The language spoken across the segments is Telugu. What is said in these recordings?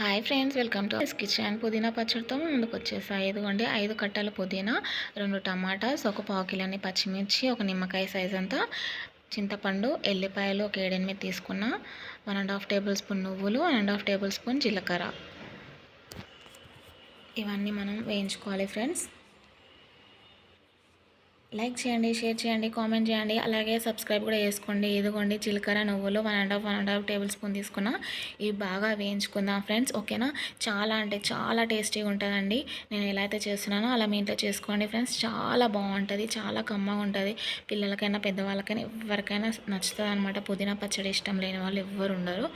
Hi friends welcome to kitchen. పుదీనా పచ్చడితో ముందుకు వచ్చేసాయి ఇదిగోండి ఐదు కట్టల పుదీనా రెండు టమాటాస్ ఒక పావు కిలోని పచ్చిమిర్చి ఒక నిమ్మకాయ సైజ్ అంతా చింతపండు ఎల్లిపాయలు ఒక ఏడెనిమిది తీసుకున్న one and half tablespoon నువ్వులు one and half tablespoon జీలకర్ర. ఇవన్నీ మనం వేయించుకోవాలి ఫ్రెండ్స్. లైక్ చేయండి షేర్ చేయండి కామెంట్ చేయండి. అలాగే సబ్స్క్రైబ్ కూడా చేసుకోండి. ఇదిగోండి జీలకర్ర నువ్వులు one and half one and half tablespoon తీసుకున్నా. ఇవి బాగా వేయించుకుందాం ఫ్రెండ్స్ ఓకేనా? చాలా అంటే చాలా టేస్టీగా ఉంటుందండి. నేను ఎలా అయితే చేస్తున్నానో అలా మీ ఇంట్లో చేసుకోండి ఫ్రెండ్స్. చాలా బాగుంటుంది చాలా కమ్మగా ఉంటుంది. పిల్లలకైనా పెద్దవాళ్ళకైనా ఎవరికైనా నచ్చుతుంది అనమాట పుదీనా పచ్చడి ఇష్టం లేని వాళ్ళు ఎవ్వరు ఉండరు.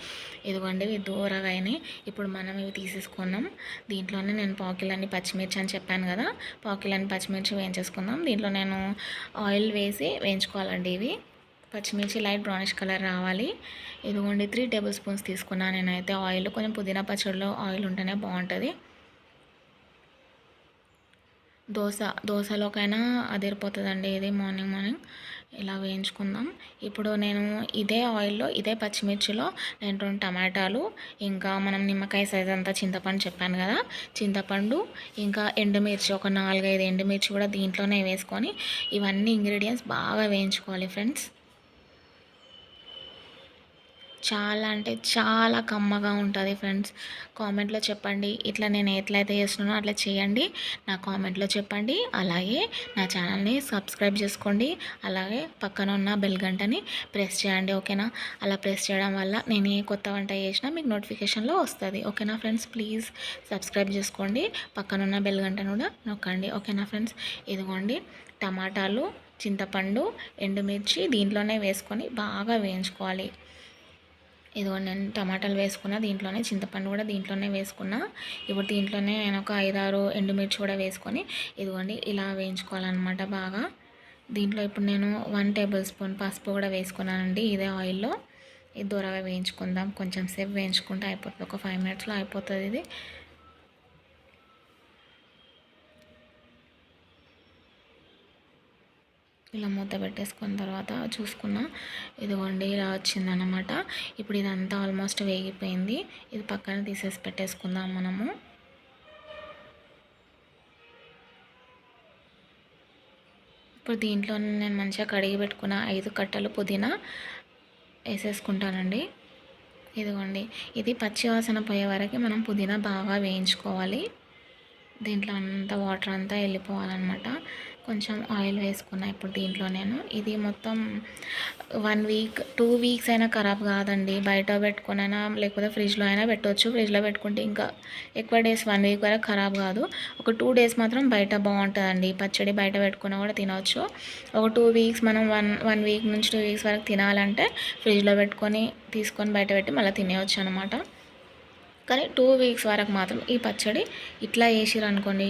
ఇదిగోండి ఇవి దూరగా అయినాయి. ఇప్పుడు మనం ఇవి తీసేసుకున్నాం దీంట్లోనే నేను పాకిలన్నీ పచ్చిమిర్చి అని చెప్పాను కదా. పాకిలన్నీ పచ్చిమిర్చి వేయించేసుకుందాం. దీంట్లో నేను ఆయిల్ వేసి వేయించుకోవాలండి ఇవి. పచ్చిమిర్చి లైట్ బ్రౌనిష్ కలర్ రావాలి. ఇదిగోండి త్రీ టేబుల్ స్పూన్స్ తీసుకున్నాను నేనైతే ఆయిల్. కొంచెం పుదీనా పచ్చడిలో ఆయిల్ ఉంటేనే బాగుంటుంది. దోశ దోశలోకైనా అదిరిపోతుందండి ఇది మార్నింగ్ మార్నింగ్. ఇలా వేయించుకుందాం. ఇప్పుడు నేను ఇదే ఆయిల్లో ఇదే పచ్చిమిర్చిలో నేను రెండు టమాటాలు ఇంకా మనం నిమ్మకాయ సైజ్ అంతా చింతపండు చెప్పాను కదా. చింతపండు ఇంకా ఎండుమిర్చి ఒక నాలుగైదు ఎండుమిర్చి కూడా దీంట్లోనే వేసుకొని ఇవన్నీ ఇంగ్రీడియంట్స్ బాగా వేయించుకోవాలి ఫ్రెండ్స్ చాలా అంటే చాలా కమ్మగా ఉంటుంది ఫ్రెండ్స్. కామెంట్లో చెప్పండి. ఇట్లా నేను ఎట్లయితే చేస్తున్నానో అట్లా చేయండి. నా కామెంట్లో చెప్పండి. అలాగే నా ఛానల్ని సబ్స్క్రైబ్ చేసుకోండి. అలాగే పక్కన ఉన్న బెల్ గంటని ప్రెస్ చేయండి ఓకేనా? అలా ప్రెస్ చేయడం వల్ల నేను ఏ కొత్త వంట చేసినా మీకు నోటిఫికేషన్లో వస్తుంది. ఓకేనా ఫ్రెండ్స్? ప్లీజ్ సబ్స్క్రైబ్ చేసుకోండి. పక్కన ఉన్న బెల్ గంటను కూడా నొక్కండి ఓకేనా ఫ్రెండ్స్? ఇదిగోండి. టమాటాలు చింతపండు ఎండుమిర్చి దీంట్లోనే వేసుకొని బాగా వేయించుకోవాలి. ఇదిగో నేను టమాటాలు వేసుకున్న దీంట్లోనే చింతపండు కూడా దీంట్లోనే వేసుకున్నా. ఇప్పుడు దీంట్లోనే నేను ఒక ఐదారు ఎండుమిర్చి కూడా వేసుకొని ఇదిగోండి ఇలా వేయించుకోవాలన్నమాట బాగా. దీంట్లో ఇప్పుడు నేను వన్ టేబుల్ స్పూన్ పసుపు కూడా వేసుకున్నానండి ఇదే ఆయిల్లో. ఇది దూరగా వేయించుకుందాం కొంచెం సేపు వేయించుకుంటే అయిపోతుంది. ఒక ఫైవ్ మినిట్స్లో అయిపోతుంది ఇది. ఇలా మూత పెట్టేసుకున్న తర్వాత చూసుకున్నా ఇదిగోండి ఇలా వచ్చిందనమాట ఇప్పుడు ఇదంతా ఆల్మోస్ట్ వేగిపోయింది. ఇది పక్కన తీసేసి పెట్టేసుకుందాం మనము. ఇప్పుడు దీంట్లో నేను మంచిగా కడిగి పెట్టుకున్న ఐదు కట్టలు పుదీనా వేసేసుకుంటానండి. ఇదిగోండి ఇది పచ్చి వాసన పోయే వరకు మనం పుదీనా బాగా వేయించుకోవాలి. దీంట్లో అంత వాటర్ అంతా వెళ్ళిపోవాలన్నమాట. కొంచెం ఆయిల్ వేసుకున్నా ఇప్పుడు దీంట్లో నేను. ఇది మొత్తం వన్ వీక్ టూ వీక్స్ అయినా ఖరాబ్ కాదండి. బయట పెట్టుకునైనా లేకపోతే ఫ్రిడ్జ్లో అయినా పెట్టవచ్చు ఫ్రిడ్జ్లో పెట్టుకుంటే ఇంకా ఎక్కువ డేస్ వన్ వీక్ వరకు ఖరాబ్ కాదు. ఒక టూ డేస్ మాత్రం బయట బాగుంటుందండి. పచ్చడి బయట పెట్టుకున్నా కూడా తినవచ్చు ఒక టూ వీక్స్ మనం వన్ వన్ వీక్ నుంచి టూ వీక్స్ వరకు తినాలంటే ఫ్రిడ్జ్లో పెట్టుకొని తీసుకొని బయట పెట్టి మళ్ళీ తినేయచ్చు అనమాట కానీ టూ వీక్స్ వరకు మాత్రం ఈ పచ్చడి ఇట్లా వేసిరు అనుకోండి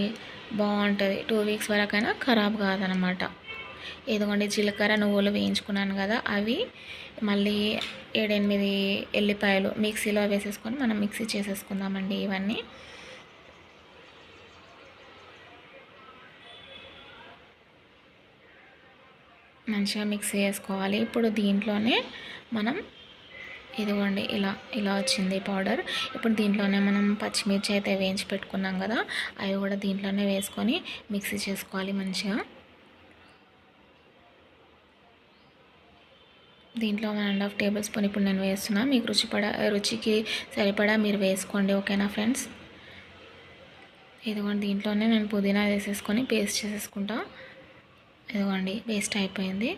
బాగుంటుంది. టూ వీక్స్ వరకు అయినా ఖరాబ్ కాదనమాట. ఇదిగోండి జీలకర్ర నువ్వులు వేయించుకున్నాను కదా అవి మళ్ళీ ఏడెనిమిది ఎల్లిపాయలు మిక్సీలో వేసేసుకొని మనం మిక్సీ చేసేసుకుందామండి ఇవన్నీ. మంచిగా మిక్సీ చేసుకోవాలి. ఇప్పుడు దీంట్లోనే మనం ఇదిగోండి ఇలా ఇలా వచ్చింది పౌడర్. ఇప్పుడు దీంట్లోనే మనం పచ్చిమిర్చి అయితే వేయించి పెట్టుకున్నాం కదా అవి కూడా దీంట్లోనే వేసుకొని మిక్సీ చేసుకోవాలి మంచిగా. దీంట్లో one and half tablespoon ఇప్పుడు నేను వేస్తున్నా. మీకు రుచిపడ రుచికి సరిపడా మీరు వేసుకోండి ఓకేనా ఫ్రెండ్స్? ఇదిగోండి దీంట్లోనే నేను పుదీనా వేసేసుకొని పేస్ట్ చేసేసుకుంటా. ఇదిగోండి పేస్ట్ అయిపోయింది.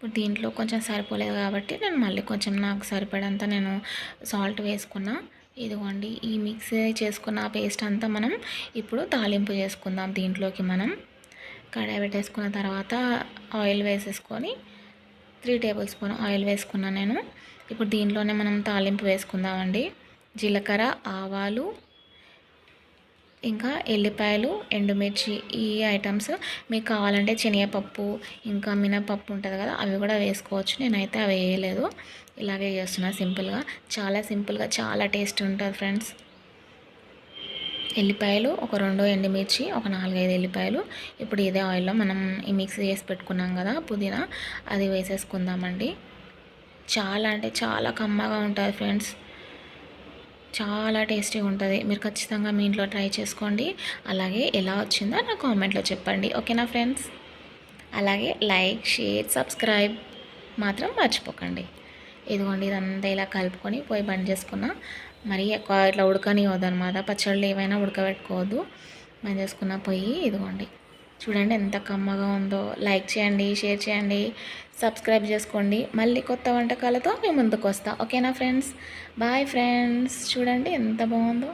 ఇప్పుడు దీంట్లో కొంచెం సరిపోలేదు కాబట్టి నేను మళ్ళీ కొంచెం నాకు సరిపడంత నేను సాల్ట్ వేసుకున్నా. ఇదిగోండి ఈ మిక్స్ చేసుకున్న పేస్ట్ అంతా మనం ఇప్పుడు తాలింపు చేసుకుందాం దీంట్లోకి మనం. కడాయి పెట్టేసుకున్న తర్వాత ఆయిల్ వేసేసుకొని త్రీ టేబుల్ స్పూన్ ఆయిల్ వేసుకున్నాను నేను. ఇప్పుడు దీంట్లోనే మనం తాలింపు వేసుకుందామండి. జీలకర్ర ఆవాలు ఇంకా ఎల్లిపాయలు ఎండుమిర్చి ఈ ఐటమ్స్ మీకు కావాలంటే శనగపప్పు ఇంకా మినపప్పు ఉంటుంది కదా అవి కూడా వేసుకోవచ్చు. నేనైతే అవి వేయలేదు. ఇలాగే చేస్తున్నా సింపుల్గా. చాలా సింపుల్గా చాలా టేస్ట్ ఉంటుంది ఫ్రెండ్స్. ఎల్లిపాయలు ఒక రెండు ఎండుమిర్చి ఒక నాలుగైదు ఎల్లిపాయలు. ఇప్పుడు ఇదే ఆయిల్లో మనం ఈ మిక్స్ చేసి పెట్టుకున్నాం కదా పుదీనా. అది వేసేసుకుందామండి. చాలా అంటే చాలా కమ్మగా ఉంటుంది ఫ్రెండ్స్. చాలా టేస్టీగా ఉంటుంది. మీరు ఖచ్చితంగా మీ ఇంట్లో ట్రై చేసుకోండి. అలాగే ఎలా వచ్చిందో నా కామెంట్లో చెప్పండి. ఓకేనా ఫ్రెండ్స్? అలాగే లైక్ షేర్ సబ్స్క్రైబ్ మాత్రం మర్చిపోకండి. ఇదిగోండి ఇదంతా ఇలా కలుపుకొని పోయి బంద్ చేసుకున్నా. మరి ఎక్కువ ఇట్లా ఉడకనివ్వద్దు అనమాట పచ్చళ్ళు ఏవైనా ఉడకబెట్టుకోవద్దు. బంద్ చేసుకున్న పొయ్యి ఇదిగోండి. చూడండి ఎంత కమ్మగా ఉందో. లైక్ చేయండి షేర్ చేయండి సబ్స్క్రైబ్ చేసుకోండి. మళ్ళీ కొత్త వంటకాలతో మేము ముందుకు వస్తాం. ఓకేనా ఫ్రెండ్స్? Bye friends. చూడండి ఎంత బాగుందో.